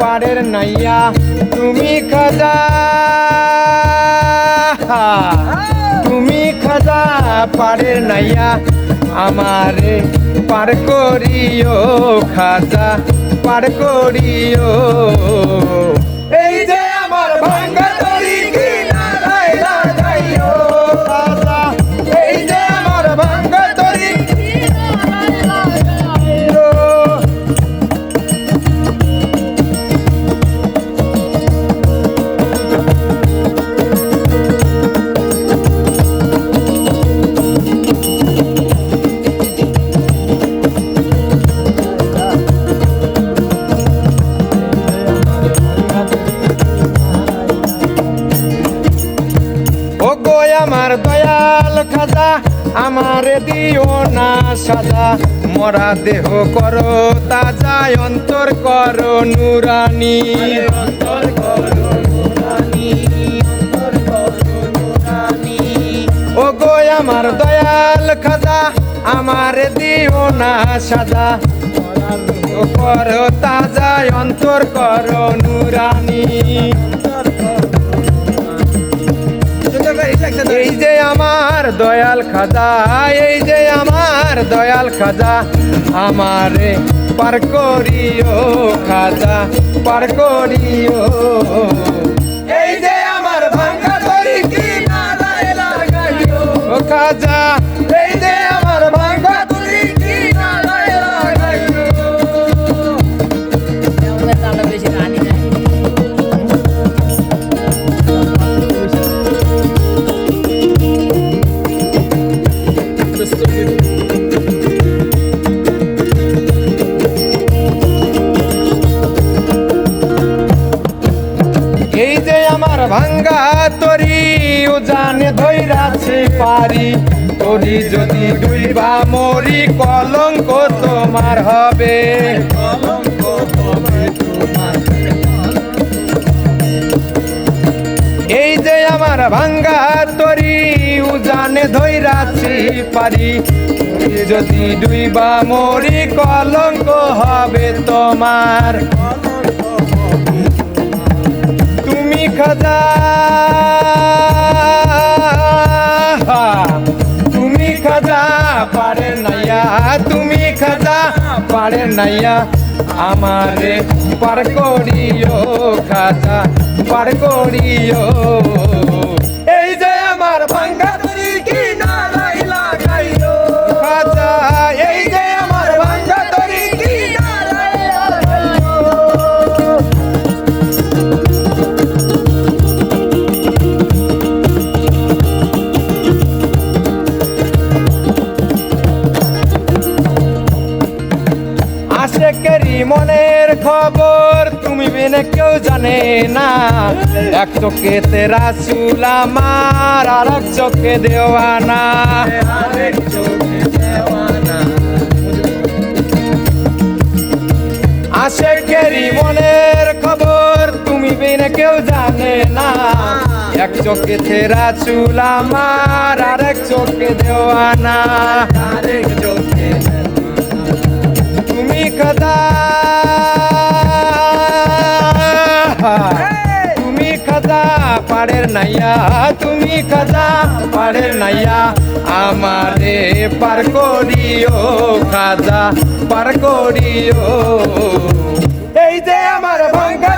পাড়ের নাইয়া, তুমি খাজা। তুমি খাজা পারের নাইয়া, আমারে পার করিও খাজা, পার করিও। এই যে আমার ভাঙ্গা আমারে দিও না সাজা। মরা দেহ করো, তাজা অন্তর করো, নুরানি। ও গো আমার দয়াল খাজা, আমারে দিও না সাজা। করো, তাজা অন্তর করো, নুরানি। দয়াল খাজা, এই যে আমার দয়াল খাজা, আমারে পার করিও খাজা, পার করিও। এই যে আমার ভাঙ্গা কি কিনারায় লাগাইও। খাজা পারি। তরি যদি ডুইবা মরি, কলঙ্ক তোমার হবে। এই যে আমার ভাঙ্গা তরি উজানে ধৈরাছি পারি। যদি ডুইবা মরি, কলঙ্ক হবে তোমার। তুমি খাজা। তুমি খাজা পারে নাইয়া আমারে পার করিও খাজা পার করিও। এই যে আমার ভাঙ্গা মনের খবর তুমি বিনে কেউ জানে না। এক চোখে তেরা চুল আমার আর এক চোখে দেওয়ানা। দেওয়ানা আশেকেরই মনের খবর তুমি বিনে কেউ জানে না। এক চোখে তেরা চুল আমার আর এক চোখে দেওয়ানা। কাজা পাড়ের নাইয়া, তুমি কাজা পাড়ের নাইয়া। আমারে পার করিও কাজা পার করিও। এই যে আমার ভাঙ্গা